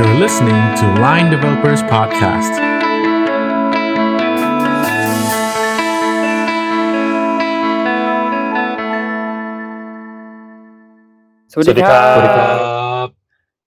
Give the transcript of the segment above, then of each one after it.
You're listening to Line Developers Podcast. สวัสดีครับ สวัสดีครับ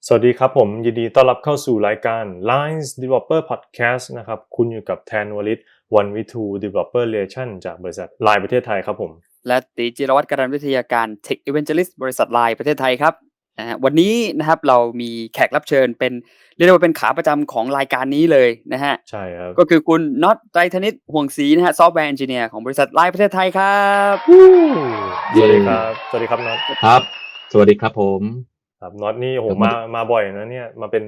สวัสดีครับผม ยินดีต้อนรับเข้าสู่รายการ Lines Developer Podcast นะครับ คุณอยู่กับแทนวลิตวันวิทู Developer Relation จากบริษัทไลน์ประเทศไทยครับผม และตีจิรวัตรการันวิทยาการ Tech Evangelist บริษัทไลน์ประเทศไทยครับ นะฮะวันนี้นะครับเรามีแขกรับเชิญเป็นเรียกได้ว่าเป็นขาประจำของรายการนี้เลยนะฮะใช่ครับก็คือคุณน็อตไตรธนิตห่วงศรีนะฮะซอฟต์แวร์เอนจิเนียร์ของบริษัทไลน์ประเทศไทยครับสวัสดีครับ สวัสดีครับน็อตครับ สวัสดีครับผมครับน็อตนี่โอ้โหครับมามาบ่อยนะเนี่ยมาเป็น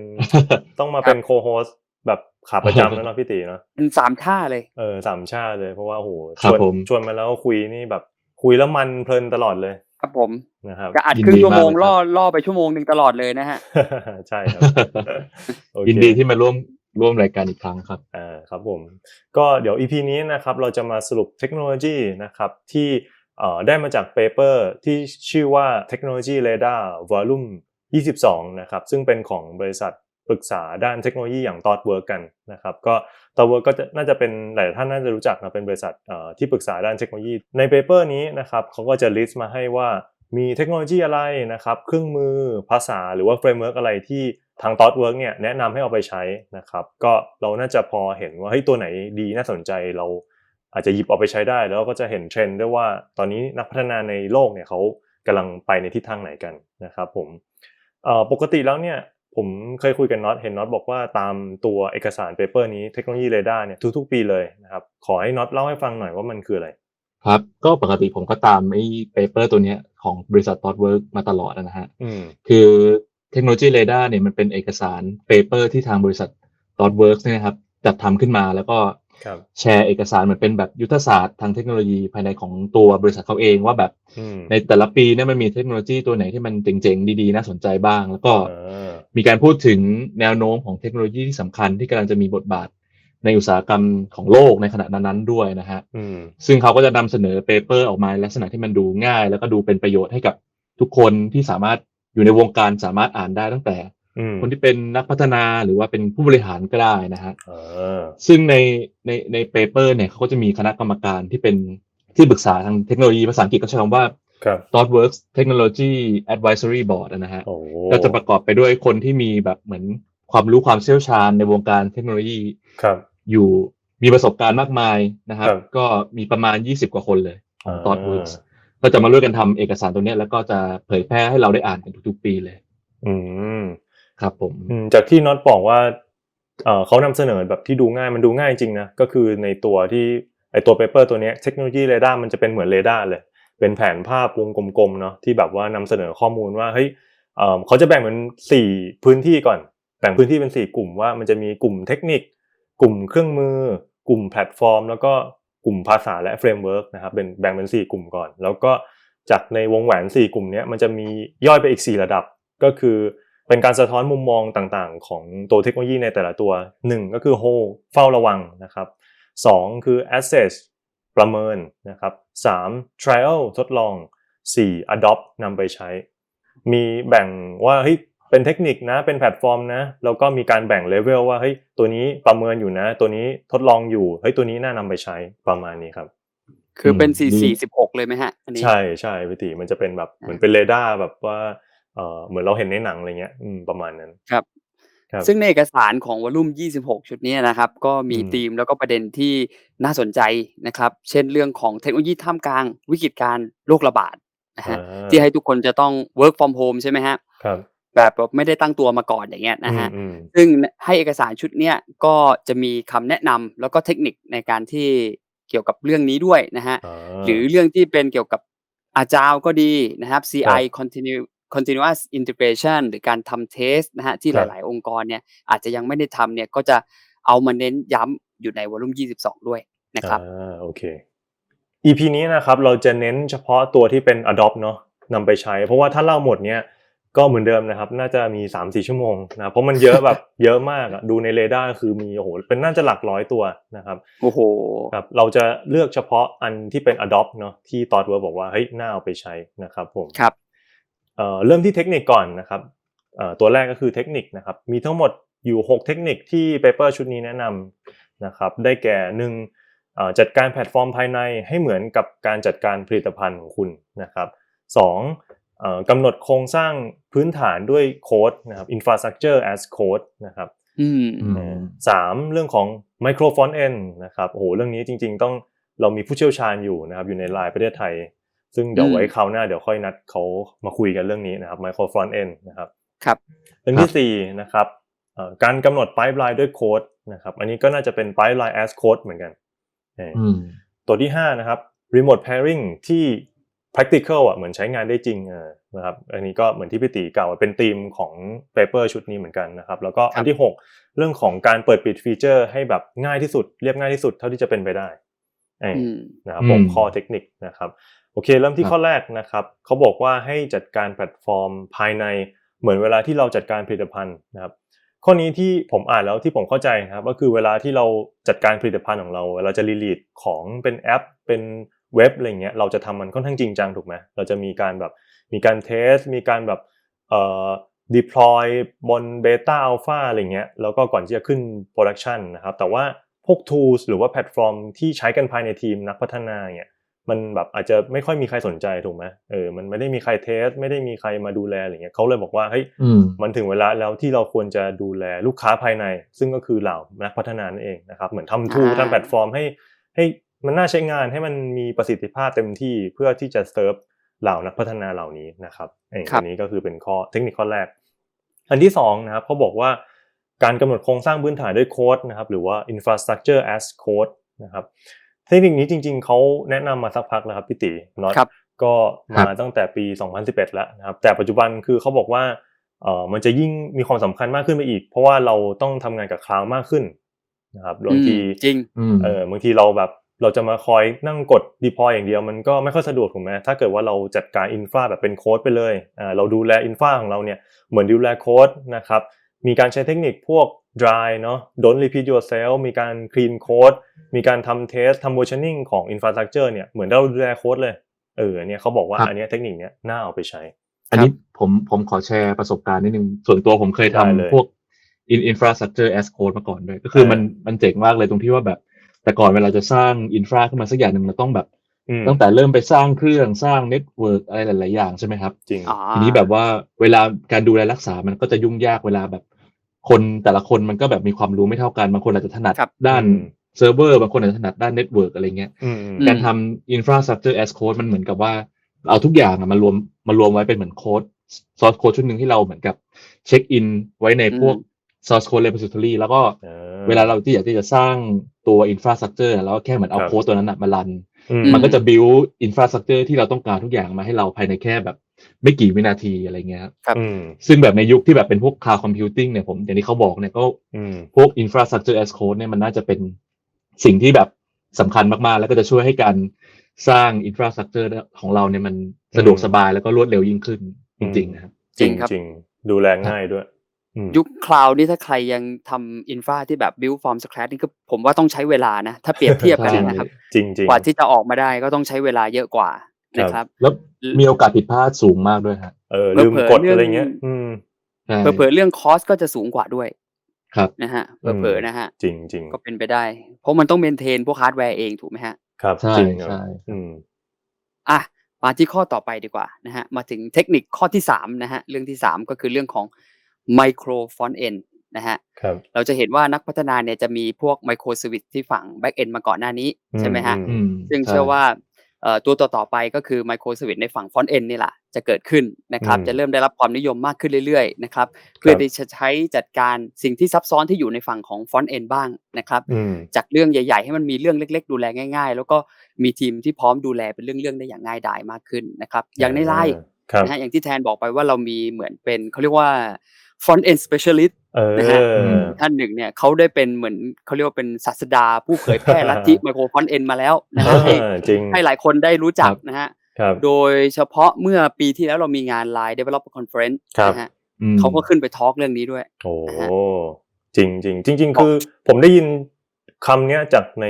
ต้องมาเป็นโคโฮสแบบขาประจำแล้วเนาะพี่ตีเนาะเป็นสามท่าเลยเออสามชาติเลยเพราะว่าโอ้โหครัชบวนผมชวนมาแล้วคุยนี่แบบคุยแล้วมันเพลินตลอดเลย ครับผมนะครับก็อัดยินครึ่งดีชั่วโมงมากเลยครับล่อล่อไปชั่วโมงหนึ่งตลอดเลยนะฮะใช่ครับโอเคยินดีที่มาร่วมร่วมรายการอีกครั้งครับอ่าครับผมก็เดี๋ยว EP นี้นะครับเราจะมาสรุปเทคโนโลยีนะครับที่เอ่อได้มาจากเปเปอร์ที่ชื่อว่า Technology Radar Volume 22 นะครับซึ่งเป็นของบริษัท ปรึกษาด้านเทคโนโลยีอย่าง ThoughtWork กันนะครับก็ ThoughtWork ก็จะน่าจะเป็นหลายท่านน่าจะรู้จักนะเป็นบริษัทที่ปรึกษาด้านเทคโนโลยี ในเปเปอร์นี้นะครับเขาก็จะ list มาให้ว่ามีเทคโนโลยีอะไรนะครับเครื่องมือภาษาหรือว่าเฟรมเวิร์กอะไรที่ทาง ThoughtWork เนี่ยแนะนำให้เอาไปใช้นะครับก็เราน่าจะพอเห็นว่าเฮ้ยตัวไหนดีน่าสนใจเราอาจจะหยิบเอาไปใช้ได้แล้วก็จะเห็นเทรนด์ด้วยว่าตอนนี้นักพัฒนาในโลกเนี่ยเขากำลังไปในทิศทางไหนกันนะครับผมปกติแล้วเนี่ย ผมเคยคุยกับน็อตเห็นน็อตบอกว่าตามตัวเอกสารเปเปอร์นี้เทคโนโลยีเรดาร์เนี่ยทุกๆ ปีเลยนะครับขอให้น็อตเล่าให้ฟังหน่อยว่ามันคืออะไรครับก็ปกติผมก็ตามไอ้เปเปอร์ตัวเนี้ยของบริษัท ThoughtWork มาตลอดนะฮะอืมคือเทคโนโลยีเรดาร์เนี่ยมันเป็นเอกสารเปเปอร์ที่ทางบริษัท ThoughtWorks เนี่ยนะครับจัดทำขึ้นมาแล้วก็ครับแชร์เอกสารเหมือนเป็นแบบยุทธศาสตร์ทางเทคโนโลยีภายในของตัวบริษัทเขาเองว่าแบบอืมในแต่ละปีเนี่ยมันมีเทคโนโลยีตัวไหนที่มันเจ๋งๆ ดีๆ น่าสนใจบ้าง แล้วก็เออ มีการพูดถึงแนวโน้มของเทคโนโลยีที่สำคัญที่กำลังจะมีบทบาทในอุตสาหกรรมของโลกในขณะนั้นๆด้วยนะฮะอืมซึ่งเขาก็จะนำเสนอเปเปอร์ออกมาในลักษณะที่มันดูง่าย แล้วก็ดูเป็นประโยชน์ให้กับทุกคนที่สามารถอยู่ในวงการสามารถอ่านได้ตั้งแต่อืมคนที่เป็นนักพัฒนาหรือว่าเป็นผู้บริหารก็ได้นะฮะเออซึ่งในในในเปเปอร์เนี่ยเขาก็จะมีคณะกรรมการที่เป็นที่ปรึกษาทางเทคโนโลยีภาษาอังกฤษก็ใช้คำว่า ครับ ThoughtWorks Technology Advisory Board นะฮะโอ้ก็จะประกอบไปด้วยคนที่มีแบบเหมือนความรู้ความเชี่ยวชาญในวงการเทคโนโลยีครับอยู่มีประสบการณ์มากมายนะครับครับก็มีประมาณ 20 กว่าคนเลยของอ่า ThoughtWorks ก็จะมาร่วมกันทำเอกสารตัวเนี้ยแล้วก็จะเผยแพร่ให้เราได้อ่านกันทุกๆปีเลย อืมครับผมอืมจากที่น็อตบอกว่าเออเขานำเสนอแบบที่ดูง่ายมันดูง่ายจริงนะก็คือในตัวที่ไอตัวเปเปอร์ตัวเนี้ยเทคโนโลยีเรดาร์มันจะเป็นเหมือนเรดาร์เลย เป็นแผนภาพวงกลมๆเนาะที่แบบว่านำเสนอข้อมูลว่าเฮ้ยเขาจะแบ่งเป็นสี่พื้นที่ก่อน แบ่งพื้นที่เป็นสี่กลุ่มว่ามันจะมีกลุ่มเทคนิค กลุ่มเครื่องมือ กลุ่มแพลตฟอร์ม แล้วก็กลุ่มภาษาและเฟรมเวิร์กนะครับเป็นแบ่งเป็นสี่กลุ่มก่อน แล้วก็จากในวงแหวนสี่กลุ่มนี้มันจะมีย่อยไปอีกสี่ระดับก็คือเป็นการสะท้อนมุมมองต่างๆ ของตัวเทคโนโลยีในแต่ละตัวหนึ่งก็คือ hold เฝ้าระวังนะครับสองคือ assess ประเมินนะครับสาม trial ทดลองสี่ adopt นำไปใช้ มีแบ่งว่าเฮ้ยเป็นเทคนิคนะ เป็นแพลตฟอร์มนะ แล้วก็มีการแบ่งเลเวลว่าเฮ้ยตัวนี้ประเมินอยู่นะ ตัวนี้ทดลองอยู่เฮ้ยตัวนี้น่านำไปใช้ประมาณนี้ครับ คือเป็นอืมสี่ดีสี่สิบหกเลยไหมฮะอันนี้ใช่ใช่พี่ติมันจะเป็นแบบเหมือนเป็นเรดาร์แบบว่าเออเหมือนเราเห็นในหนังอะไรเงี้ยอืมประมาณนั้นครับ ครับซึ่งในเอกสารของวอลุ่ม 26 ชุดนี้นะครับ ก็มีอืมธีมแล้วก็ประเด็นที่น่าสนใจนะครับ เช่นเรื่องของเทคโนโลยีท่ามกลางวิกฤตการณ์โรคระบาดนะฮะอ่าที่ให้ทุกคนจะต้อง work from home ใช่ไหมฮะครับ แบบแบบไม่ได้ตั้งตัวมาก่อนอย่างเงี้ยนะฮะอืมซึ่งให้เอกสารชุดเนี้ยก็จะมีคำแนะนำแล้วก็เทคนิคในการที่เกี่ยวกับเรื่องนี้ด้วยนะฮะ อ่าหรือเรื่องที่เป็นเกี่ยวกับอาจาวก็ดีนะครับ ครั CI บ continue continuous integration หรือการทำเทสนะฮะที่คหรับลาย ๆ องค์กรเนี่ยอาจจะยังไม่ได้ทำเนี่ยก็จะเอามาเน้นย้ำอยู่ในวอลุ่ม 22 ด้วยนะครับอ่าโอเค EP นี้นะครับเราจะเน้นเฉพาะตัวที่เป็น adopt เนาะนำไปใช้ เพราะว่าถ้าเล่าหมดเนี้ยก็เหมือนเดิมนะครับ น่าจะมี 3-4 ชั่วโมงนะเพราะมันเยอะแบบเยอะมากอะดูในเรดาร์คือมีโอ้โหเป็นน่าจะหลักร้อยตัวนะครับโอ้โหครับเราจะเลือกเฉพาะอันที่เป็น adopt เนาะที่ตอดเวิร์บอกว่าเฮ้ยน่าเอาไปใช้นะครับผมครับ เอ่อเริ่มที่เทคนิคก่อนนะครับเอ่อตัวแรกก็คือเทคนิคนะครับมีทั้งหมดอยู่ 6 เทคนิคที่เปเปอร์ชุดนี้แนะนำนะครับได้แก่หนึ่งเอ่อจัดการแพลตฟอร์มภายในให้เหมือนกับการจัดการผลิตภัณฑ์ของคุณนะครับสองเอ่อกำหนดโครงสร้างพื้นฐานด้วยโค้ดนะครับ infrastructure as code นะครับอืมอืมสามเรื่องของ micro front end นะครับโอ้โหเรื่องนี้จริง ๆ ต้องเรามีผู้เชี่ยวชาญอยู่นะครับอยู่ในไลน์ประเทศไทย ซึ่งเดี๋ยวอืมไว้คราวหน้าเดี๋ยวค่อยนัดเขามาคุยกันเรื่องนี้นะครับ micro front end นะครับครับเรื่องที่สี่นะครับเอ่อการกำหนด pipeline ด้วยโค้ดนะครับอันนี้ก็น่าจะเป็น pipeline as code เหมือนกันเออออืมตัวที่ห้านะครับ remote pairing ที่ practical อะเหมือนใช้งานได้จริงเออนะครับอันนี้ก็เหมือนที่พี่ตีกล่าวเป็นธีมของ paper ชุดนี้เหมือนกันนะครับแล้วก็ครับอันที่หกเรื่องของการเปิดปิดฟีเจอร์ให้แบบง่ายที่สุด เรียบง่ายที่สุดเท่าที่จะเป็นไปได้เออออืมนะครับผมอืมข้อเทคนิคนะครับ โอเค เริ่มที่ครับข้อแรกนะครับเขาบอกว่าให้จัดการแพลตฟอร์มภายในเหมือนเวลาที่เราจัดการผลิตภัณฑ์นะครับข้อนี้ที่ผมอ่านแล้วที่ผมเข้าใจนะครับก็คือเวลาที่เราจัดการผลิตภัณฑ์ของเรา เราจะรีลีดของเป็นแอป เป็นเว็บอะไรเงี้ยเราจะทำมันค่อนข้างจริงจังถูกไหมเราจะมีการแบบมีการเทส มีการแบบเอ่อ deploy บน beta alpha อะไรเงี้ยแล้วก็ก่อนที่จะขึ้น production นะครับแต่ว่าพวก tools หรือว่าแพลตฟอร์มที่ใช้กันภายในทีมนักพัฒนาเนี่ย มันแบบอาจจะไม่ค่อยมีใครสนใจถูกไหมเออมันไม่ได้มีใครเทส ไม่ได้มีใครมาดูแลอะไรเงี้ยเขาเลยบอกว่าเฮ้ยอืมมันถึงเวลาแล้วที่เราควรจะดูแลลูกค้าภายใน ซึ่งก็คือเหล่านักพัฒนานั่นเองนะครับ เหมือนทำทูอ่าทำแพลตฟอร์มให้ให้มันน่าใช้งานให้มันมีประสิทธิภาพเต็มที่เพื่อที่จะเซิร์ฟเหล่านักพัฒนาเหล่านี้นะครับเองครับอันนี้ก็คือเป็นข้อเทคนิคข้อแรก อันที่สองนะครับเขาบอกว่าการกำหนดโครงสร้างพื้นฐานด้วยโค้ดนะครับหรือว่า infrastructure as code นะครับ เทคนิคนี้จริง ๆเขาแนะนำมาสักพักแล้วครับพี่ติน็อตครับก็มาครับตั้งแต่ปี 2011 แล้วนะครับแต่ปัจจุบันคือเขาบอกว่าเอ่อมันจะยิ่งมีความสำคัญมากขึ้นไปอีก เพราะว่าเราต้องทำงานกับคลาวด์มากขึ้นนะครับบางทีอืมจริงอืมเออบางทีเราแบบเราจะมาคอยนั่งกด deploy อย่างเดียวมันก็ไม่ค่อยสะดวกถูกไหมถ้าเกิดว่าเราจัดการอินฟราแบบเป็นโค้ดไปเลยอ่าเราดูแลอินฟราของเราเนี่ยเหมือนดูแลโค้ดนะครับ มีการใช้เทคนิคพวก dry เนาะ don't repeat yourself มีการ clean code มีการทำ test ทำ versioning ของ infrastructure เนี่ย เหมือนเราดูแลโค้ดเลย เออเนี่ยเขาบอกว่าครับอันเนี้ยเทคนิคเนี้ยน่าเอาไปใช้ อันนี้ผมผมขอแชร์ประสบการณ์นิดนึง ส่วนตัวผมเคยได้เลยทำพวก in infrastructure as code มาก่อนด้วย ก็คือเออมันมันเจ๋งมากเลยตรงที่ว่าแบบ แต่ก่อนเวลาจะสร้างอินฟราขึ้นมาสักอย่างหนึ่งเราต้องแบบอืมตั้งแต่เริ่มไปสร้างเครื่องสร้างเน็ตเวิร์กอะไรหลาย ๆ อย่างใช่ไหมครับ จริงอ๋อทีนี้แบบว่าเวลาการดูแลรักษามันก็จะยุ่งยากเวลาแบบ คนแต่ละคนมันก็แบบมีความรู้ไม่เท่ากัน บางคนอาจจะถนัดครับด้านอืมเซิร์ฟเวอร์บางคนอาจจะถนัดด้านเน็ตเวิร์กอะไรเงี้ยอืมอืมอืมการทำ infrastructure as code มันเหมือนกับว่า เอาทุกอย่างอะมารวมมารวมไว้เป็นเหมือนโค้ด source code ชุดหนึ่งที่เราเหมือนกับเช็คอินไว้ในพวก source code repository แล้วก็ออเวลาเราที่อยากที่จะสร้างตัว infrastructure เราก็แค่เหมือนเอาครับโค้ดตัวนั้นอะมารันอื มมันก็จะ build infrastructure ที่เราต้องการทุกอย่างมาให้เราภายในแค่แบบ ไม่กี่วินาทีอะไรเงี้ยครับครับอืมซึ่งแบบในยุคที่แบบเป็นพวก cloud computing เนี่ยผมอย่างที่เขาบอกเนี่ยก็อืมพวก infrastructure as code เนี่ยมันน่าจะเป็นสิ่งที่แบบสำคัญมากๆ แล้วก็จะช่วยให้การสร้าง infrastructure ของเราเนี่ยมันสะดวกอืมสบายแล้วก็รวดเร็วยิ่งขึ้นจริงๆนะครับจริงครับจริงดูแลง่ายด้วยอืม ยุคคลาวด์นี่ถ้าใครยังทำอินฟราที่แบบ build from scratch นี่ก็ผมว่าต้องใช้เวลานะ ถ้าเปรียบเทียบกันใช่นะครับจริงจริงกว่าที่จะออกมาได้ก็ต้องใช้เวลาเยอะกว่านะครับ แล้วมีโอกาสผิดพลาดสูงมากด้วยฮะเออลืมเผลอๆกดเรื่องอะไรเงี้ยอืมใช่เผลอๆเรื่องคอสก็จะสูงกว่าด้วย ครับนะฮะอืมเผลอๆนะฮะ จริงจริงก็เป็นไปได้ เพราะมันต้องเมนเทนพวกฮาร์ดแวร์เองถูกไหมฮะ ครับใช่จริงครับใช่อืมอะมาที่ข้อต่อไปดีกว่านะฮะมาถึงเทคนิคข้อที่สามนะฮะเรื่องที่สามก็คือเรื่องของ micro front end นะฮะครับเราจะเห็นว่านักพัฒนาเนี่ยจะมีพวก micro service ที่ฝั่ง back end มาก่อนหน้านี้ใช่ไหมฮะอือืมซึ่งใเชื่อว่าเอ่อตัวต่อๆไปก็คือ micro service ในฝั่ง front end นี่แหละจะเกิดขึ้นนะครับอืมจะเริ่มได้รับความนิยมมากขึ้นเรื่อยๆนะครับเพื่อที่จะใช้จัดการสิ่งที่ซับซ้อนที่อยู่ในฝั่งของ front end บ้างนะครับอืมจากเรื่องใหญ่ ๆ ให้มันมีเรื่องเล็ก ๆ ดูแลง่าย ๆ แล้วก็มีทีมที่พร้อมดูแลเป็นเรื่องๆได้อย่างง่ายดายมากขึ้นนะครับอย่างในไลน์ครับนะฮะอย่างที่แทนบอกไปว่าเรามีเหมือนเป็นเขาเรียกว่า front end specialist เออนะฮะมท่านหนึ่งเนี่ยเขาได้เป็นเหมือนเขาเรียกว่าเป็นศาสดาผู้เผยแพร่ลัทธิไมโครฟอนเอ็นมาแล้วนะฮะให้เออจริงให้หลายคนได้รู้จักครับนะฮะครับโดยเฉพาะเมื่อปีที่แล้วเรามีงาน Line Developer Conference ครับนะฮะอืมเขาก็ขึ้นไปทอล์กเรื่องนี้ด้วย โอ้นะฮะจริงจริงจริงจริง ๆ คือผมได้ยินคำเนี้ยจากใน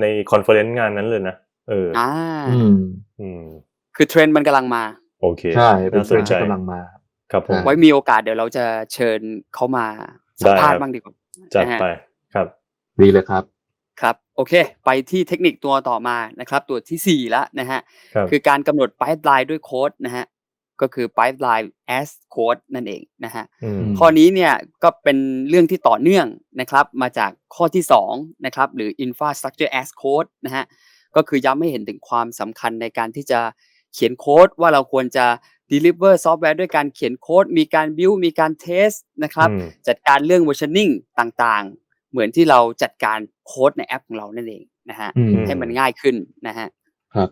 ในคอนเฟอเรนซ์งานนั้นเลยนะเอออ่าอืมอืมคือเทรนด์มันกำลังมา โอเคใช่เป็นน่าสเทรนนด์ใจที่กำลังมา ครับผมอ่าไว้มีโอกาสเดี๋ยวเราจะเชิญเขามาสัมภาษณ์บ้างดีกว่าจัดนะฮะไปครับดีเลยครับครับโอเค ไปที่เทคนิคตัวต่อมานะครับ ตัวที่สี่แล้วนะฮะครับคือการกำหนด pipeline ด้วยโค้ดนะฮะก็คือ pipeline as code นั่นเองนะฮะอืมข้อนี้เนี่ยก็เป็นเรื่องที่ต่อเนื่องนะครับ มาจากข้อที่2นะครับหรือ infrastructure as code นะฮะก็คือย้ำให้เห็นถึงความสำคัญในการที่จะเขียนโค้ดว่าเราควรจะ deliver ซอฟต์แวร์ด้วยการเขียนโค้ด มีการ build มีการ test นะครับอืมจัดการเรื่อง versioning ต่างๆ เหมือนที่เราจัดการโค้ดในแอปของเรานั่นเองนะฮะอืมให้มันง่ายขึ้นนะฮะ ครับ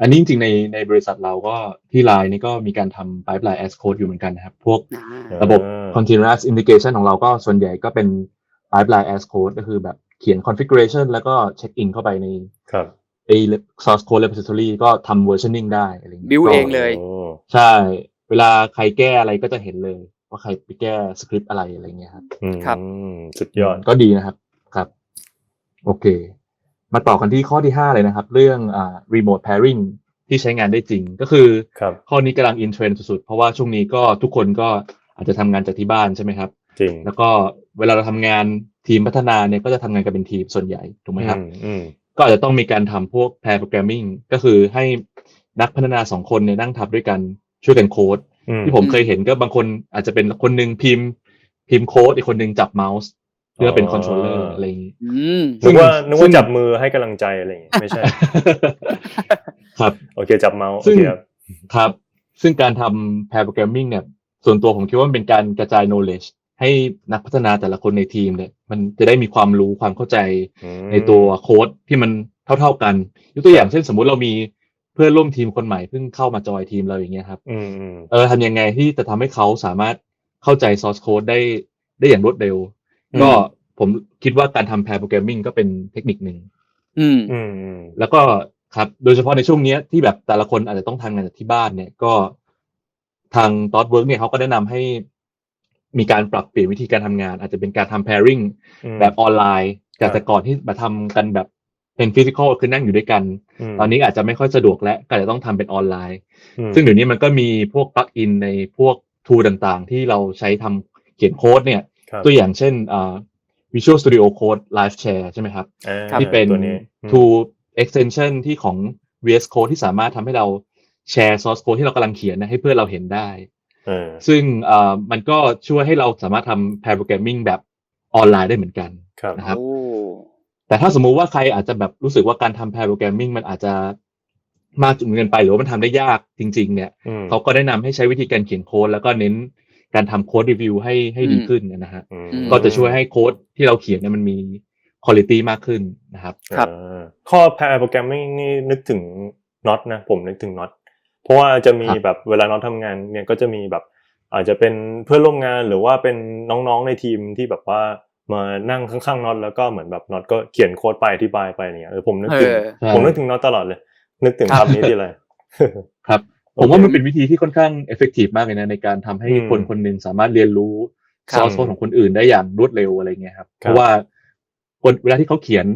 อันนี้จริงๆ ในในบริษัทเราก็ที่ไลน์นี่ก็มีการทำ pipeline as code อยู่เหมือนกันนะครับ พวกอ่าระบบอ่า continuous integration ของเราก็ส่วนใหญ่ก็เป็น pipeline as code ก็คือแบบเขียน configuration แล้วก็เช็คอินเข้าไปในครับไอ้ source code repository ก็ทำ versioning ได้อะไรอย่างเงี้ย build ก็เองเลยโอ้ ใช่ เวลาใครแก้อะไรก็จะเห็นเลย ว่าใครไปแก้สคริปต์อะไรอะไรเงี้ยครับอืมครับสุดยอดก็ดีนะครับ ครับ โอเค มาต่อกันที่ข้อที่ห้าเลยนะครับ เรื่องอ่า remote pairing ที่ใช้งานได้จริงก็คือครับข้อนี้กำลังอินเทรนด์สุดๆ เพราะว่าช่วงนี้ก็ทุกคนก็อาจจะทำงานจากที่บ้านใช่ไหมครับจริงแล้วก็เวลาเราทำงานทีมพัฒนาเนี่ยก็จะทำงานกันเป็นทีมส่วนใหญ่ถูกไหมครับอืมอืมก็อาจจะต้องมีการทำพวก pair programming ก็คือให้ นักพัฒนาสองคนเนี่ยนั่งทำด้วยกันช่วยกันโค้ดอืมที่ผมเคยเห็นก็บางคนอาจจะเป็นคนหนึ่งพิมพ์ พิมพ์โค้ดอีกคนหนึ่งจับเมาส์เพื่อเป็นคอนโทรลเลอร์อะไรอย่างนี้อืมซึ่นึงกว่านึกซึ่ว่างจับมือให้กำลังใจอะไรอย่างเงี้ยไม่ใช่ ครับโอเคจับเมาส์โอซึ่งเคครับครับ ซึ่งการทำ pair programming เนี่ย ส่วนตัวผมคิดว่ามันเป็นการกระจาย knowledge ให้นักพัฒนาแต่ละคนในทีมเนี่ย มันจะได้มีความรู้ความเข้าใจอืมในตัวโค้ดที่มันเท่า ๆกัน ยกตัวอย่างเช่นสมมุติเรามี เพื่อนร่วมทีมคนใหม่เพิ่งเข้ามาจอยทีมเราอย่างเงี้ยครับอืมอืมเออทำยังไงที่จะทำให้เขาสามารถเข้าใจ source code ได้ได้อย่างรวดเร็วอืมก็ผมคิดว่าการทำ pair programming ก็เป็นเทคนิคหนึ่งอืมอืมอืมแล้วก็ครับ โดยเฉพาะในช่วงเนี้ยที่แบบแต่ละคนอาจจะต้องทำงานจากที่บ้านเนี่ยก็ทาง t o t Work เนี่ยเขาก็แนะนำให้มีการปรับเปลี่ยนวิธีการทำงาน อาจจะเป็นการทำ pairing อืมแบบออนไลน์จากครับแต่ก่อนที่มาทำกันแบบ เป็นฟิสิกอลคือนั่งอยู่ด้วยกันมตอนนี้อาจจะไม่ค่อยสะดวกและก็อาจจะต้องทำเป็นออนไลน์อืมซึ่งเดี๋ยวนี้มันก็มีพวกปลั๊กอินในพวกทูต่างๆ ที่เราใช้ทำเขียนโค้ดเนี่ยครับตัวอย่างเช่นอ่า Visual Studio Code Live Share ใช่ไหมครับอ่าที่เป็นตัวนี้อืม tool extension ที่ของ VS Code ที่สามารถทำให้เราแชร์ source code ที่เรากำลังเขียนนะให้เพื่อนเราเห็นได้เออซึ่งอ่ามันก็ช่วยให้เราสามารถทำ pair programming แบบออนไลน์ได้เหมือนกันครับนะครับโอ้ แต่ถ้าสมมุติว่าใครอาจจะแบบรู้สึกว่าการทำ pair programming มันอาจจะมากจนเกินไปหรือว่ามันทำได้ยากจริง ๆ เนี่ยอืมเขาก็แนะนำให้ใช้วิธีการเขียนโค้ดแล้วก็เน้นการทำโค้ดรีวิวให้ให้ดีขึ้นนะฮะอืมก็จะช่วยให้โค้ดที่เราเขียนเนี่ยมันมีคุณภาพมากขึ้นนะครับครับอ่าข้อ pair programming นี่นึกถึง not นะผมนึกถึง not เพราะว่าจะมีครับแบบเวลาน็อตทำงานเนี่ยก็จะมีแบบอาจจะเป็นเพื่อนร่วมงานหรือว่าเป็นน้องๆในทีมที่แบบว่า มานั่งข้างๆน็อตแล้วก็เหมือนแบบน็อตก็เขียนโค้ดไปอธิบายไปเนี่ยเออผมนึกถึงเออใช่ผมนึกถึงน็อตตลอดเลย นึกถึงครับคำนี้ทีไรครับโอผมเคว่ามันเป็นวิธีที่ค่อนข้างเอฟเฟกตีฟมากเลยนะในการทำให้อืมคนคนหนึ่งสามารถเรียนรู้ครับซอสโค้ดของคนอื่นได้อย่างรวดเร็วอะไรเงี้ยครับครับเพราะว่าคนเวลาที่เขาเขียน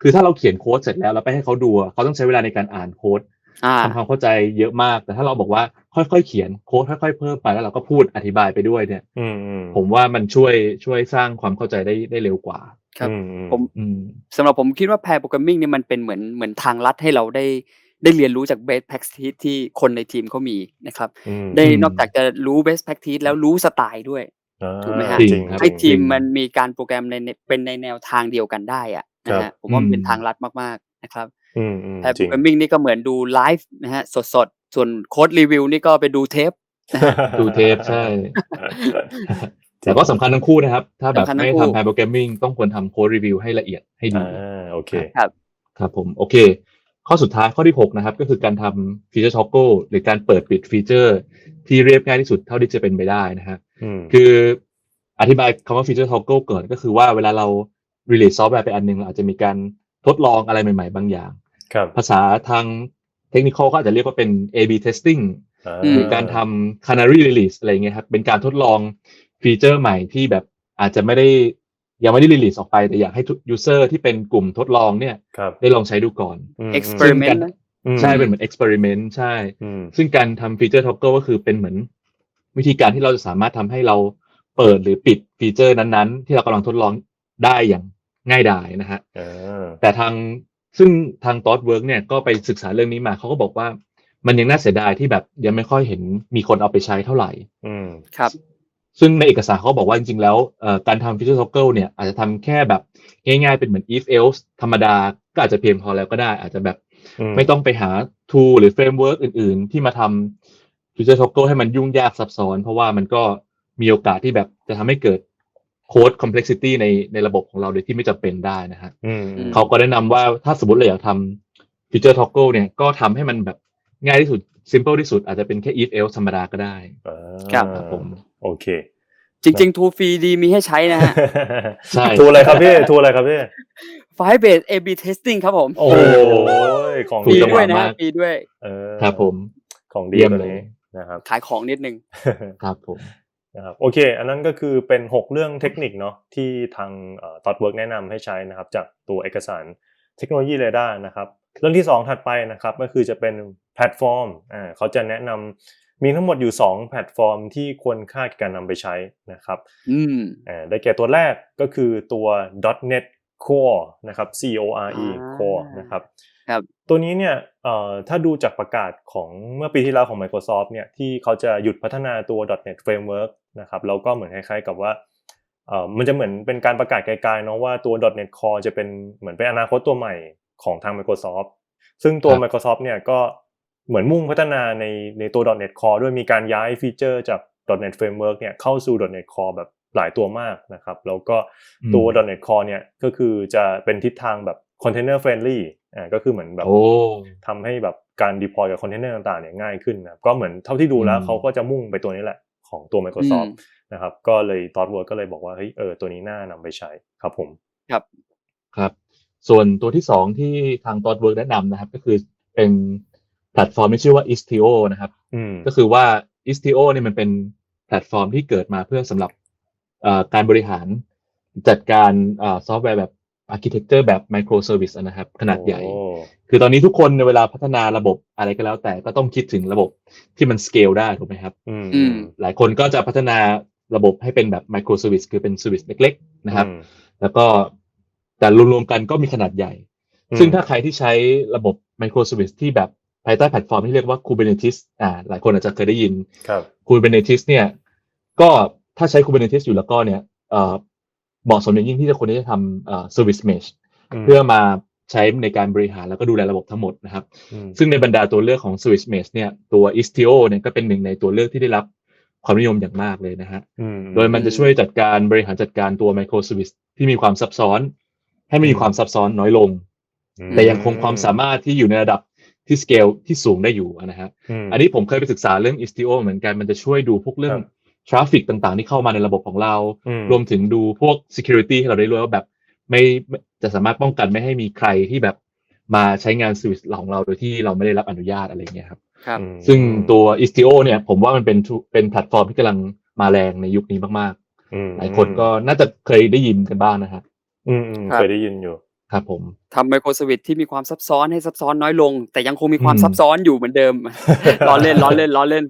คือถ้าเราเขียนโค้ดเสร็จแล้วแล้วไปให้เขาดูอะเขาต้องใช้เวลาในการอ่านโค้ดอ่า ทำความเข้าใจเยอะมาก แต่ถ้าเราบอกว่าค่อยๆเขียนโค้ดค่อยๆเพิ่มไปแล้วเราก็พูดอธิบายไปด้วยเนี่ยอืมอืมผมว่ามันช่วยช่วยสร้างความเข้าใจได้ได้เร็วกว่า ครับอืมอืมผมอืมสำหรับผมคิดว่า pair programming เนี่ยมันเป็นเหมือนเหมือนทางลัดให้เราได้ได้เรียนรู้จาก best practice ที่คนในทีมเขามีนะครับอืมได้อืมนอกจากจะรู้ best practice แล้วรู้สไตล์ด้วยอ่าถูกไหมฮะจริงจริงครับให้จริงทีมจริงมันมีการโปรแกรมในเป็นในแนวทางเดียวกันได้อะนะครัฮะบผมว่ามันเป็นอืมทางลัดมากๆนะครับ อืมอืม pair จริง programming นี่ก็เหมือนดูไลฟ์นะฮะ สดๆ ส่วนโค้ดรีวิวนี่ก็ไปดูเทป ดูเทปใช่ แต่ก็สำคัญทั้งคู่นะครับ ถ้าแบบสำคัญทั้ไม่งคู่ ทำ pair programming ต้องควรทำโค้ดรีวิวให้ละเอียดให้ดี อ่าโอเค ครับ ครับผมโอเค ข้อสุดท้ายข้อที่ 6 นะครับ ก็คือการทำฟีเจอร์ toggle หรือการเปิดปิดฟีเจอร์ ที่เรียบง่ายที่สุดเท่าที่จะเป็นไปได้นะฮะอืมคืออธิบายคำว่าฟีเจอร์ toggle เกิดก็คือว่าเวลาเรา release ซอฟต์แวร์ไปอันหนึงเราอาจจะมีการทดลองอะไรใหม่ ๆ บางอย่างครับ ภาษาทางเทคนิคก็อาจจะเรียกว่าเป็น A/B testing าอืมหรือการทำ canary release อะไรเงี้ยครับ เป็นการทดลองฟีเจอร์ใหม่ที่แบบอาจจะไม่ได้ยังไม่ได้ release ออกไป แต่อยากให้ทุก user ที่เป็นกลุ่มทดลองเนี่ยครับได้ลองใช้ดูก่อนอืม experiment ซึ่งนะอืมใช่เป็นเหมือน experiment ใช่อืมซึ่งการทำฟีเจอร์ toggle ก็คือเป็นเหมือน วิธีการที่เราจะสามารถทำให้เราเปิดหรือปิดฟีเจอร์นั้นๆ ที่เรากำลังทดลองได้อย่างง่ายดายนะฮะอ่าแต่ทาง ซึ่งทาง t อ o เวิร์กเนี่ยก็ไปศึกษาเรื่องนี้มาเขาก็บอกว่า มันยังน่าเสียดายที่แบบยังไม่ค่อยเห็นมีคนเอาไปใช้เท่าไหร่ อืมครับ ซึ่งในเอกสารเขาบอกว่าจริงๆแล้วเอ่อการทำ feature toggle เนี่ยอาจจะทำแค่แบบง่ายๆเป็นเหมือน if else ธรรมดาก็อาจจะเพียงพอแล้วก็ได้ อาจจะแบบอืมไม่ต้องไปหา tool หรือ framework อื่นๆ ที่มาทำ feature toggle ให้มันยุ่งยากซับซ้อน เพราะว่ามันก็มีโอกาสที่แบบจะทำให้เกิด code complexity ในในระบบของเราโดยที่ไม่จำเป็นได้นะฮะอืมอืมเขาก็แนะนำว่าถ้าสมมติเราอยากทำ feature toggle เนี่ยก็ทำให้มันแบบง่ายที่สุด simple ที่สุดอาจจะเป็นแค่ if else ธรรมดาก็ได้อ่าครับครับผมโอเค จริงๆทูฟรีดีมีให้ใช้นะฮะใช่ทูอะไรครับพี่ทูอะไรครับพี่ Firebase A/B testing ครับผม โอ้โหของฟรีดีจังหด้วะวยนะมากฟรีด้วยเออครับผมของดีเยี่ยมตัวเลยนี้นะครับขายของนิดนึงครับผม นะครับโอเค อันนั้นก็คือเป็น 6 เรื่องเทคนิคเนาะที่ทางตอดเวิร์กแนะนำให้ใช้นะครับ จากตัวเอกสารเทคโนโลยีเรดาร์นะครับ เรื่องที่ 2 ถัดไปนะครับก็คือจะเป็นแพลตฟอร์มอ่าเขาจะแนะนำมีทั้งหมดอยู่ 2 แพลตฟอร์มที่ควรค่าแก่การนำไปใช้นะครับอืมอ่าได้แก่ตัวแรกก็คือตัว .NET Core นะครับ C O R E อ่า Core นะครับ ครับ ตัวนี้เนี่ยเอ่อถ้าดูจากประกาศของเมื่อปีที่แล้วของ Microsoft เนี่ยที่เขาจะหยุดพัฒนาตัว .NET Framework นะครับแล้วก็เหมือนคล้ายๆกับว่าเอ่อมันจะเหมือนเป็นการประกาศไกลๆเนาะว่าตัว .NET Core จะเป็นเหมือนเป็นอนาคตตัวใหม่ของทาง Microsoft ซึ่งตัวครับ Microsoft เนี่ยก็เหมือนมุ่งพัฒนาในในตัว .NET Core ด้วยมีการย้ายฟีเจอร์จาก .NET Framework เนี่ยเข้าสู่ .NET Core แบบหลายตัวมากนะครับ แล้วก็ตัวอืม .NET Core เนี่ยก็คือจะเป็นทิศทางแบบ container friendly อ่าก็คือเหมือนแบบโอ้ทำให้แบบการ deploy กับคอนเทนเนอร์ต่างๆเนี่ยง่ายขึ้นนะครับก็เหมือนเท่าที่ดูแล้วอืมเขาก็จะมุ่งไปตัวนี้แหละของตัว Microsoft อืมนะครับก็เลยตอ w เวิร์ก็เลยบอกว่าเฮ้ยเออตัวนี้น่านำไปใช้ครับผมครับครับส่วนตัวที่สองที่ทางตอดเวิร์กแนะนำนะครับก็คือเป็นแพลตฟอร์มที่ชื่อว่า Istio นะครับอืมก็คือว่า Istio เนี่ยมันเป็นแพลตฟอร์มที่เกิดมาเพื่อสำหรับเอ่อการบริหารจัดการซอฟต์แวร์แบบ architecture แบบ microservice นะครับ ขนาดใหญ่โอ้คือตอนนี้ทุกคนในเวลาพัฒนาระบบอะไรก็แล้ว แต่ก็ต้องคิดถึงระบบที่มัน scale ได้ถูกไหมครับอืมอืมหลายคนก็จะพัฒนาระบบให้เป็นแบบ microservice คือเป็น service เล็ก ๆ นะครับอืมแล้วก็แต่รวมๆกันก็มีขนาดใหญ่อืมซึ่งถ้าใครที่ใช้ระบบ microservice ที่แบบภายใต้แพลตฟอร์มที่เรียกว่า Kubernetes อ่า หลายคนอาจจะเคยได้ยินครับ Kubernetes เนี่ย ก็ถ้าใช้ Kubernetes อยู่แล้วก็เนี่ยเอ่อ เหมาะสมอย่างยิ่งที่จะคนที่จะทำเอ่อ service mesh เพื่อมาใช้ในการบริหารแล้วก็ดูแลระบบทั้งหมดนะครับมซึ่งในบรรดาตัวเลือกของ service mesh เนี่ยตัว Istio เนี่ยก็เป็นหนึ่งในตัวเลือกที่ได้รับความนิยมอย่างมากเลยนะฮะอืมโดยมันจะช่วยจัดการบริหารจัดการตัว microservice ที่มีความซับซ้อน ให้มันมีความซับซ้อนน้อยลงอืมแต่ยังคงความสามารถที่อยู่ในระดับที่สเกลที่สูงได้อยู่นะฮะมอันนี้ผมเคยไปศึกษาเรื่อง Istio เหมือนกันมันจะช่วยดูพวกเรื่องครับ ทราฟิกต่างๆ ที่เข้ามาในระบบของเราอืมรวมถึงดูพวก security ให้เราได้รู้ว่าแบบไม่ไม่จะสามารถป้องกันไม่ให้มีใครที่แบบมาใช้งาน service ของเราโดยที่เราไม่ได้รับอนุญาตอะไรเงี้ยครับครับอืมซึ่งตัว Istio เนี่ย ผมว่ามันเป็น tu- เป็นแพลตฟอร์มที่กำลังมาแรงในยุคนี้มากอืมๆหลายคนก็น่าจะเคยได้ยินกันบ้างนะครับอืมอืมครับเคยได้ยินอยู่ครับผมทำไมโครสวิตที่มีความซับซ้อนให้ซับซ้อนน้อยลง แต่ยังคงมีความอืมซับซ้อนอยู่เหมือนเดิมล้อเล่นล้อเล่นล้อเล่น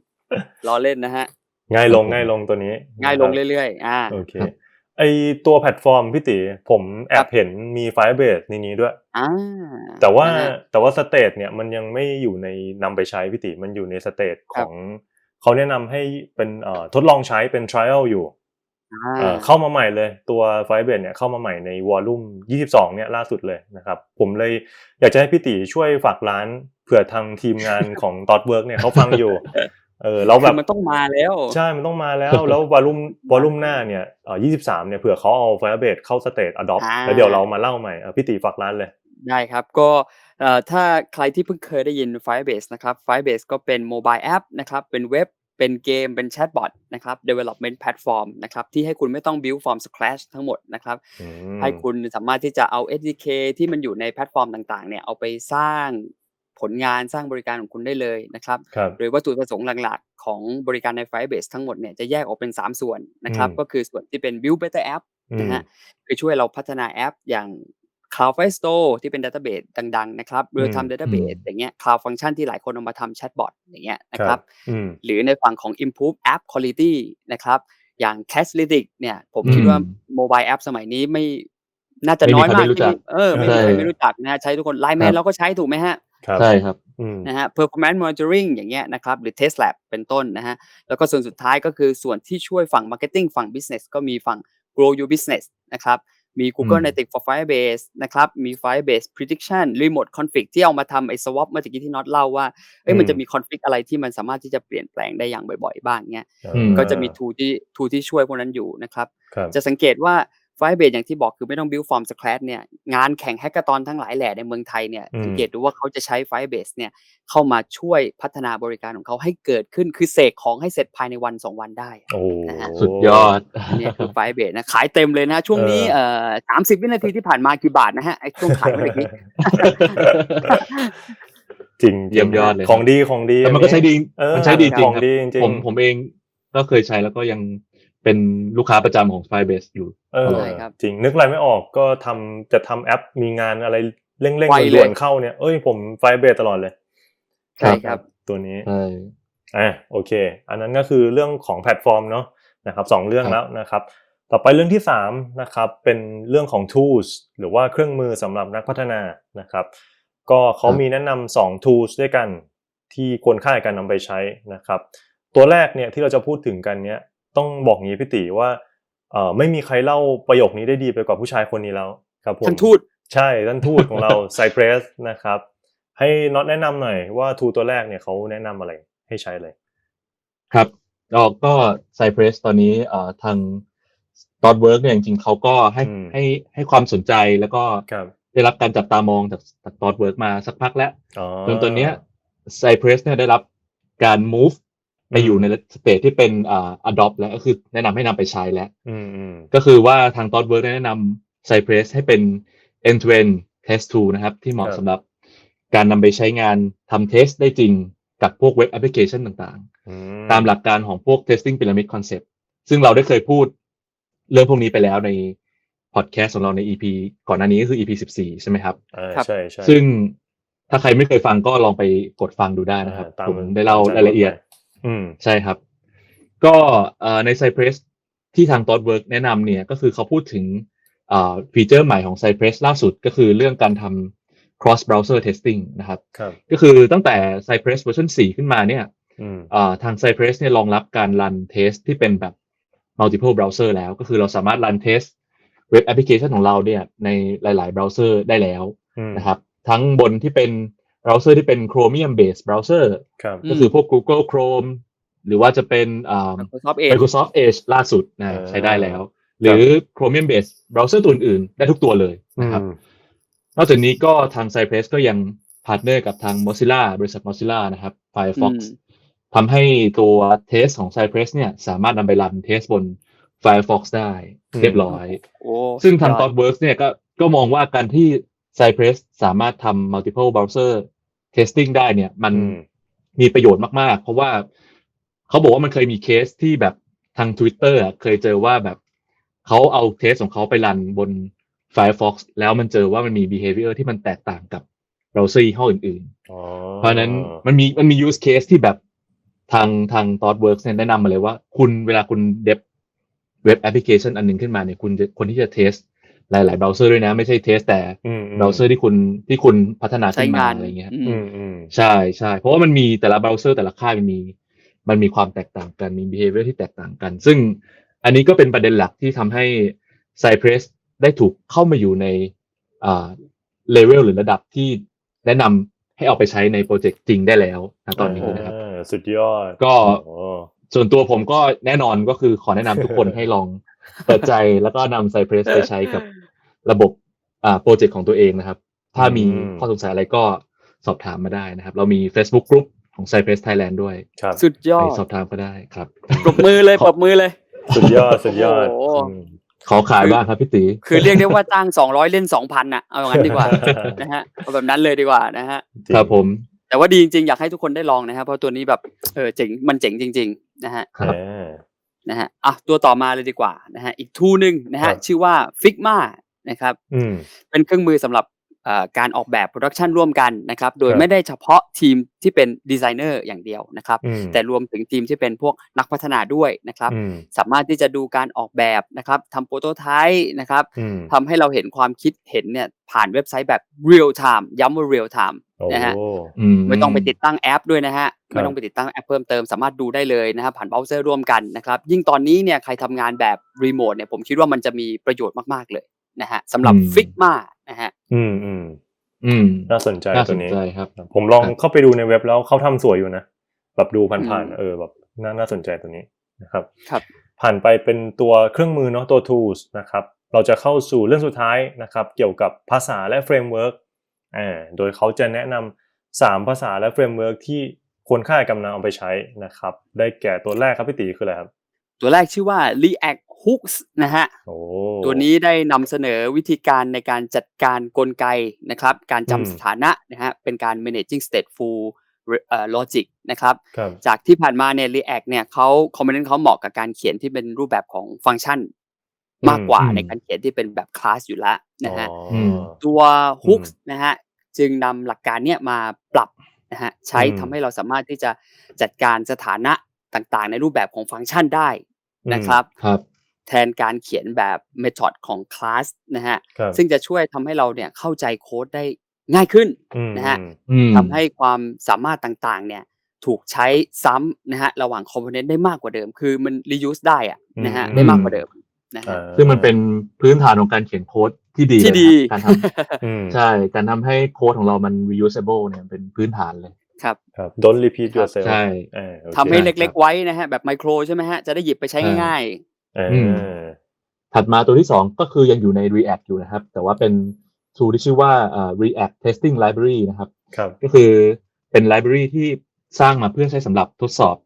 ล้อเล่นนะฮะ ง่ายลงครับผมง่ายลงตัวนี้ ง่ายลงนะครับเรื่อยๆ อ่าโอเคครับไอตัวแพลตฟอร์มพี่ติผมแอครับบเห็นมี Firebase ในนี้ด้วยอ่าแต่ว่านะฮะแต่ว่าสเตจเนี่ยมันยังไม่อยู่ในนำไปใช้พี่ติมันอยู่ในสเตจคขรับองเขาแนะนำให้เป็นเอ่อทดลองใช้เป็น trial อยู่อ่เอ่อาเข้ามาใหม่เลยตัว Firebase เนี่ยเข้ามาใหม่ในวอลลุ่ม 22 เนี่ยล่าสุดเลยนะครับ ผมเลยอยากจะให้พี่ติช่วยฝากร้านเผื่อทางทีมงานของ t o t Work เนี่ยเขาฟังอยู่ เออเราแบคืบอมันต้องมาแล้ว ใช่มันต้องมาแล้วแล้ววอลลุ่มวอลลุ่มหน้าเนี่ยเอ่อ23เนี่ยเผื่อเขาเอา Firebase เข้าสเตจ adopt อ่าแล้วเดี๋ยวเรามาเล่าใหม่เอ่อพี่ติฝากร้านเลย ได้ครับก็เอ่อถ้าใครที่เพิ่งเคยได้ยิน Firebase นะครับ Firebase ก็เป็นโมบายแอปนะครับเป็นเว็บเป็นเกมเป็นแชทบอทนะครับ development platform นะครับที่ให้คุณไม่ต้อง build from scratch ทั้งหมดนะครับอืมให้คุณสามารถที่จะเอา SDK ที่มันอยู่ในแพลตฟอร์มต่างๆเนี่ยเอาไปสร้าง ผลงานสร้างบริการของคุณได้เลยนะครับครับโดยวัตถุประสงค์หลักๆ ของบริการใน Firebase ทั้งหมดเนี่ยจะแยกออกเป็น 3 ส่วนนะครับอืมก็คือส่วนที่เป็น build better app อืมนะฮะคือช่วยเราพัฒนาแอปอย่าง Cloud Firestore ที่เป็น Database ดังๆนะครับ Real อืม Time Database อืมอย่างเงี้ย Cloud Function ที่หลายคนเอามาทำแชตบอตอย่างเงี้ยนะคครัรับบอืมหรือในฝั่งของ Improve App Quality นะครับ อย่าง Cashlytics เนี่ย ผมอืมคิดว่าโมบายแอปสมัยนี้ไม่น่าจะไม่มีน้อยใครมากไม่รู้จักที่เออไม่มีใช่ใครไม่รู้จักนะฮะใช้ทุกคน Line ค Man รับเราก็ใช้ถูกไหมฮะครับ ใช่ครับอืมนะฮะ performance monitoring อย่างเงี้ยนะครับ หรือ test lab เป็นต้นนะฮะ แล้วก็ส่วนสุดท้ายก็คือส่วนที่ช่วยฝั่ง marketing ฝั่ง business ก็มีฝั่ง grow your business นะครับ มี Google อืม Analytics for Firebase นะครับ มี Firebase prediction remote config ที่เอามาทำไอ้ swap เมื่อกี้ที่น็อตเล่าว่า เอ้ยมันอืมจะมี config อะไรที่มันสามารถที่จะเปลี่ยนแปลงได้อย่างบ่อยๆ บ้างเงี้ยอืมก็จะมี tool ที่ tool ที่ช่วยพวกนั้นอยู่นะครับครับจะสังเกตว่า Firebase อย่างที่บอกคือไม่ต้อง build from scratch เนี่ยงานแข่งแฮกเกอร์ตอนทั้งหลายแหล่ในเมืองไทยเนี่ยอืมสังเกตดูว่าเขาจะใช้ Firebase เนี่ยเข้ามาช่วยพัฒนาบริการของเขาให้เกิดขึ้นคือเสกของให้เสร็จภายในวัน2วันได้โอ้นะฮะสุดยอดอันเนี้ยคือ Firebase นะขายเต็มเลยนะ ช่วงนี้เอเอ่ออสามสิบวินาทีที่ผ่านมากี่บาทนะฮะไอ้ช่วงขายเมื่อกี้จริงเยี่ยมยอดเลยของดีของดีแต่มันก็ใช้ดีเออมันใช้ดีจริขงองครับดีจริงผมผมเองก็เคยใช้แล้วก็ยัง เป็นลูกค้าประจำของ Firebase อยู่เออใช่ครับจริงนึกอะไรไม่ออกก็ทำจะทำแอปมีงานอะไรเร่งไวๆเลยด่วนๆเข้าเนี่ยเอ้ยผมไฟเบสตลอดเลยใช่ครับ ตัวนี้ใช่อะโอเค อันนั้นก็คือเรื่องของแพลตฟอร์มเนาะนะครับสองเรื่องครับแล้วนะครับ ต่อไปเรื่องที่สามนะครับเป็นเรื่องของ tools หรือว่าเครื่องมือสำหรับนักพัฒนานะครับ ก็เขามีแนะนำสอง tools ด้วยกันที่ควรค่าในการนำไปใช้นะครับ ตัวแรกเนี่ยที่เราจะพูดถึงกันเนี่ย ต้องบอกงี้พี่ติว่าเอ่อไม่มีใครเล่าประโยคนี้ได้ดีไปกว่าผู้ชายคนนี้แล้วครับผมท่านทูตใช่ท่านทูตของเรา Cypress นะครับ ให้น็อตแนะนำหน่อยว่าทูตัวแรกเนี่ยเขาแนะนำอะไรให้ใช้เลย ครับก็ก็ Cypress ตอนนี้เอ่อทาง d o t Work เนี่ยจริงๆเขาก็ให้อืมให้ให้ความสนใจแล้วก็ครับได้รับการจับตามองจากจาก d o t Work มาสักพักแล้วอ๋อจนตอนเนี้ย Cypress เนี่ยได้รับการ move ไปอยู่ในสเตจที่เป็นอ่า adopt แล้วก็คือแนะนำให้นำไปใช้แล้วอืมอืมก็คือว่าทาง d o t Work ได้แนะนำ Cypress ให้เป็น end-to-end test tool นะครับ ที่เหมาะครับสำหรับการนำไปใช้งานทำ test ได้จริงกับพวกเว็บแอปพลิเคชันต่างๆอืตามหลักการของพวก testing pyramid concept ซึ่งเราได้เคยพูดเรื่องพวกนี้ไปแล้วในพอดแคสต์ของเราใน EP ก่อนหน้านี้ก็คือ EP 14 ใช่ไหมครับอ่าครับใช่ใช่ซึ่งถ้าใครไม่เคยฟังก็ลองไปกดฟังดูได้นะครับอ่าตามผมได้เล่ารายละเอียด อืมใช่ครับ ก็เอ่อใน Cypress ที่ทาง ThoughtWork แนะนำเนี่ยก็คือเขาพูดถึงอ่าฟีเจอร์ใหม่ของ Cypress ล่าสุดก็คือเรื่องการทำ cross browser testing นะครับครับก็คือตั้งแต่ Cypress เวอร์ชัน4 ขึ้นมาเนี่ยอืมอ่าทาง Cypress เนี่ยรองรับการรันเทสที่เป็นแบบ multiple browser แล้ว ก็คือเราสามารถรันเทสเว็บแอปพลิเคชันของเราเนี่ยในหลายๆ browser ได้แล้วอืมนะครับ ทั้งบนที่เป็น browser ที่เป็น Chromium based browser ครับอืมก็คือพวก Google Chrome หรือว่าจะเป็นอ่า Microsoft Edge Microsoft Edge ล่าสุดนะเออใช้ได้แล้ว หรือ Chromium based browser ตัวอื่นๆได้ทุกตัวเลยอืนะครับมนอกจากนี้ก็ทาง Cypress ก็ยังพาร์ทเนอร์กับทาง Mozilla บริษัท Mozilla นะครับ Firefox อืมทำให้ตัวเทสของ Cypress เนี่ยสามารถนำไปรันเทสบน Firefox ได้อืมเรียบร้อยโอ้ซึ่งทางสุดยอด ThoughtWorks เนี่ยก็ก็มองว่าการที่ Cypress สามารถทำ multiple browser testing ได้เนี่ย มันอืมมีประโยชน์มากๆ เพราะว่าเขาบอกว่ามันเคยมีเคสที่แบบทาง Twitter อะเคยเจอว่าแบบเขาเอาเทสของเขาไปรันบน Firefox แล้วมันเจอว่ามันมี behavior ที่มันแตกต่างกับเบราว์เซอร์ยี่ห้ออื่นอ๋อๆเพราะฉะนั้นมันมีมันมี use case ที่แบบทางทาง ThoughtWorks เนี่ยแนะนำมาเลยว่า คุณเวลาคุณเดบเว็บแอปพลิเคชันอันหนึ่งขึ้นมาเนี่ยคุณจะคนที่จะเทส หลายๆเบราว์เซอร์ด้วยนะ ไม่ใช่เทสแต่อืมเบราว์เซอร์ที่คุณที่คุณพัฒนาใช้ขึ้นงามานอะไรเงี้ยอือืมมอืมใช่ใช่เพราะว่ามันมีแต่ละเบราว์เซอร์แต่ละค่ายมันมี มันมีความแตกต่างกันมี behavior ที่แตกต่างกัน ซึ่งอันนี้ก็เป็นประเด็นหลักที่ทำให้ Cypress ได้ถูกเข้ามาอยู่ในอ่าเลเวลหรือระดับที่แนะนำให้เอาไปใช้ในโปรเจกต์จริงได้แล้วนะตอนนี้นะครับอ่าสุดยอดก็โอ้ส่วนตัวผมก็แน่นอนก็คือขอแนะนำทุกคนให้ลอง เปิดใจแล้วก็นำ Cypress ไปใช้กับระบบอ่าโปรเจกต์ของตัวเองนะครับ ถ้ามีข้อสงสัยอะไรก็สอบถามมาได้นะครับ เรามี Facebook Group ของ Cypress Thailand ด้วยครับสุดยอไปดสอบถามก็ได้ครับปรบมือเลยปรบมือเลย สุดยอดสุดยอดโอ้โหอืมขอขายบ้างครับพี่ตีคือเรียกได้ว่าจ้างสองร้อยเล่นสองพันอะเอาอย่างนั้นดีกว่านะฮะเอาแบบนั้นเลยดีกว่านะฮะครับผม แต่ว่าดีจริงๆ อยากให้ทุกคนได้ลองนะครับเพราะตัวนี้แบบเออเจ๋งมันเจ๋งจริง ๆ นะฮะครับอ่า นะฮะอะตัวต่อมาเลยดีกว่านะฮะอีกทูหนึ่งนะครัฮะบชื่อว่า Figma นะครับอืมเป็นเครื่องมือสำหรับเอ่อ การออกแบบโปรดักชันร่วมกันนะครับโดยครับไม่ได้เฉพาะทีมที่เป็นดีไซเนอร์อย่างเดียวนะครับอืมแต่รวมถึงทีมที่เป็นพวกนักพัฒนาด้วยนะครับอืมสามารถที่จะดูการออกแบบนะครับทำโปรโตไทป์นะครับอืมทำให้เราเห็นความคิดเห็นเนี่ยผ่านเว็บไซต์แบบ real time ย้ำว่า real time โอ้นะฮะอืมไม่ต้องไปติดตั้งแอปด้วยนะฮะครับไม่ต้องไปติดตั้งแอปเพิ่มเติมสามารถดูได้เลยนะครับผ่านเบราว์เซอร์ร่วมกันนะครับยิ่งตอนนี้เนี่ยใครทำงานแบบรีโมทเนี่ยผมคิดว่ามันจะมีประโยชน์มากๆเลยนะฮะสำหรับอืมฟิกมา นะฮะ อืมอืมอืมน่าสนใจน่าตัสวนนี้ใจครับ ผมลองครับเข้าไปดูในเว็บแล้วเขาทำสวยอยู่นะแบบดูผ่านอืมๆเออแบบน่าน่าสนใจตัวนี้นะครับครับ ผ่านไปเป็นตัวเครื่องมือเนาะตัว tools นะครับ เราจะเข้าสู่เรื่องสุดท้ายนะครับ เกี่ยวกับภาษาและเฟรมเวิร์กอ่าโดยเขาจะแนะนำสามภาษาและเฟรมเวิร์กที่ควรค่าแก่กำลังเอาไปใช้นะครับ ได้แก่ตัวแรกครับพี่ตีคืออะไรครับ ตัวแรกชื่อว่า React Hooks นะฮะโอ้ตัวนี้ได้นำเสนอวิธีการในการจัดการกลไกนะครับ การอืมจำสถานะนะฮะเป็นการ managing stateful เอ่อ logic นะครับครับ จากที่ผ่านมาเนี่ย React เนี่ยเขาคอมโพเนนต์เขาเหมาะกับการเขียนที่เป็นรูปแบบของฟังก์ชัน มากกว่าอืมในการเขียนที่เป็นแบบคลาสอยู่แล้วนะฮะอ๋อมตัวอืม hooks นะฮะจึงนำหลักการเนี่ยมาปรับนะฮะใช้อืมทำให้เราสามารถที่จะจัดการสถานะต่างๆ ในรูปแบบของฟังก์ชันได้นะครับครับ แทนการเขียนแบบ method ของคลาสนะฮะครับซึ่งจะช่วยทำให้เราเนี่ยเข้าใจโค้ดได้ง่ายขึ้นอืมนะฮะอืมทำให้ความสามารถต่างๆ เนี่ยถูกใช้ซ้ำนะฮะระหว่างคอมโพเนนต์ได้มากกว่าเดิม คือมัน reuse ได้อะนะฮะอืมได้มากกว่าเดิมนะฮะอ่าซึ่งมันเป็นพื้นฐานของการเขียนโค้ดที่ดีที่ดีเลยนะครับการทอืมำใช่การทำให้โค้ดของเรามัน reusable เนี่ยเป็นพื้นฐานเลยครับครับ don't repeat ครับ yourself ใช่เออโอเคทำให้ใช่เล็กครับๆไว้นะฮะแบบไมโครใช่ไหมฮะจะได้หยิบไปใช้ใช่ง่ายเอออือม ถัดมาตัวที่สองก็คือยังอยู่ใน React อยู่นะครับ แต่ว่าเป็น tool ที่ชื่อว่าอ่า React Testing Library นะครับครับ ก็คือเป็น library ที่สร้างมาเพื่อใช้สำหรับทดสอบ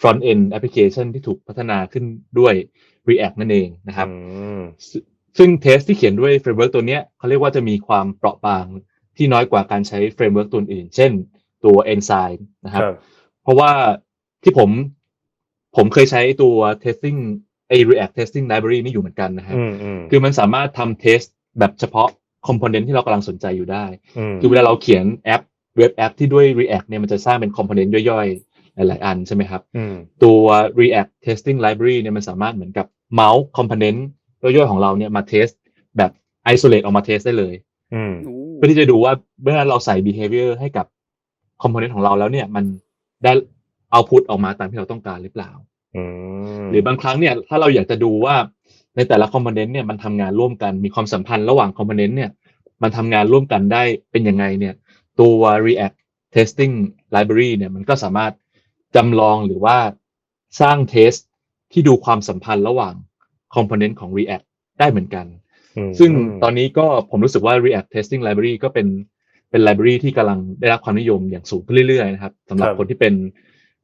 front end application ที่ถูกพัฒนาขึ้นด้วย React นั่นเองนะครับอืมซึ่งซึ่งเทสที่เขียนด้วยเฟรมเวิร์กตัวเนี้ยเขาเรียกว่าจะมีความเปราะบางที่น้อยกว่าการใช้เฟรมเวิร์กตัวอื่น เช่นตัว Ensign นะครับครับเพราะว่าที่ผมผมเคยใช้ตัว testing ไอ้ React testing library นี่อยู่เหมือนกันนะฮะอืมอืมคือมันสามารถทำเทสแบบเฉพาะ component ที่เรากำลังสนใจอยู่ได้มคือเวลาเราเขียนแอปเว็บแอปที่ด้วย React เนี่ยมันจะสร้างเป็น component ย่อยๆ หลายๆ อันใช่ไหมครับอืมตัว React Testing Library เนี่ยมันสามารถเหมือนกับเมาส์ component ย่อยๆ ของเราเนี่ยมาเทสแบบ isolate ออกมาเทสได้เลยอืมๆอู้เพื่อที่จะดูว่าเมื่อเราใส่ behavior ให้กับ component ของเราแล้วเนี่ยมันได้ output ออกมาตามที่เราต้องการหรือเปล่าอืม หรือบางครั้งเนี่ยถ้าเราอยากจะดูว่าในแต่ละ component เนี่ยมันทำงานร่วมกันมีความสัมพันธ์ระหว่าง component เนี่ยมันทำงานร่วมกันได้เป็นยังไงเนี่ยตัว React Testing Library เนี่ยมันก็สามารถจำลองหรือว่าสร้างเทสที่ดูความสัมพันธ์ระหว่าง component ของ React ได้เหมือนกันอืมซึ่งตอนนี้ก็ผมรู้สึกว่า React Testing Library ก็เป็นเป็น library ที่กำลังได้รับความนิยมอย่างสูงขึ้นเรื่อยๆนะครับสำหรับคนที่เป็น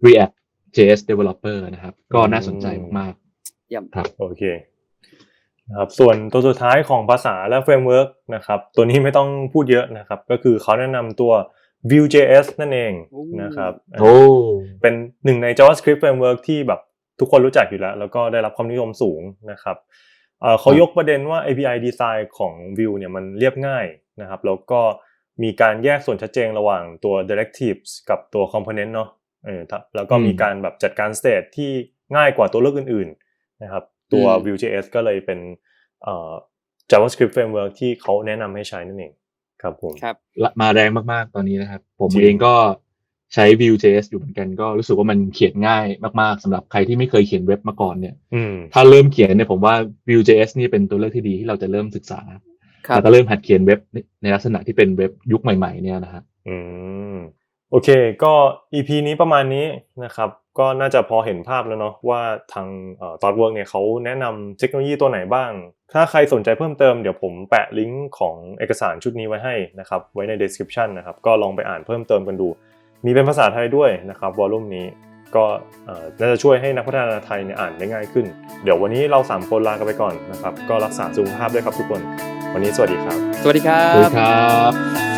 React JS developer นะครับ ก็น่าสนใจมากๆเยี่ยมครับโอเคนะครับส่วนตัวสุดท้ายของภาษาและเฟรมเวิร์กนะครับ ตัวนี้ไม่ต้องพูดเยอะนะครับ ก็คือเขาแนะนำตัว Vue.js นั่นเองโอ้นะครับโอ้เป็นหนึ่งใน JavaScript framework ที่แบบทุกคนรู้จักอยู่แล้ว แล้วก็ได้รับความนิยมสูงนะครับเอ่อเขายกประเด็นว่า API design ของ Vue เนี่ยมันเรียบง่ายนะครับ แล้วก็มีการแยกส่วนชัดเจนระหว่างตัว directives กับตัว component เนาะ เออถ้าแล้วก็อืมมีการแบบจัดการ state ที่ง่ายกว่าตัวเลือกอื่น ๆ นะครับ ตัวอืม Vue.js ก็เลยเป็นเอ่อ JavaScript framework ที่เขาแนะนำให้ใช้นั่นเองครับผมครับละมาแรงมากๆตอนนี้นะครับ ผมจริงเองก็ใช้ Vue.js อยู่เหมือนกันก็รู้สึกว่ามันเขียนง่ายมากๆสำหรับใครที่ไม่เคยเขียนเว็บมาก่อนเนี่ยอืมถ้าเริ่มเขียนเนี่ยผมว่า Vue.js นี่เป็นตัวเลือกที่ดีที่เราจะเริ่มศึกษาครับแล้วก็เริ่มหัดเขียนเว็บในในลักษณะที่เป็นเว็บยุคใหม่ ๆ เนี่ยนะฮะอืม โอเค ก็ EP นี้ประมาณนี้นะครับ ก็น่าจะพอเห็นภาพแล้วเนาะว่าทางเอ่อ ThoughtWork เนี่ยเขาแนะนำเทคโนโลยีตัวไหนบ้าง ถ้าใครสนใจเพิ่มเติมเดี๋ยวผมแปะลิงก์ของเอกสารชุดนี้ไว้ให้นะครับ ไว้ใน description นะครับ ก็ลองไปอ่านเพิ่มเติมกันดู มีเป็นภาษาไทยด้วยนะครับวอลลุ่มนี้ก็น่าจะช่วยให้นักพัฒนาไทยเนี่ยอ่านได้ง่ายขึ้น เดี๋ยววันนี้เราสามคนลากันไปก่อนนะครับ ก็รักษาสุขภาพด้วยครับทุกคน วันนี้สวัสดีครับ สวัสดีครัสวัสดีครับ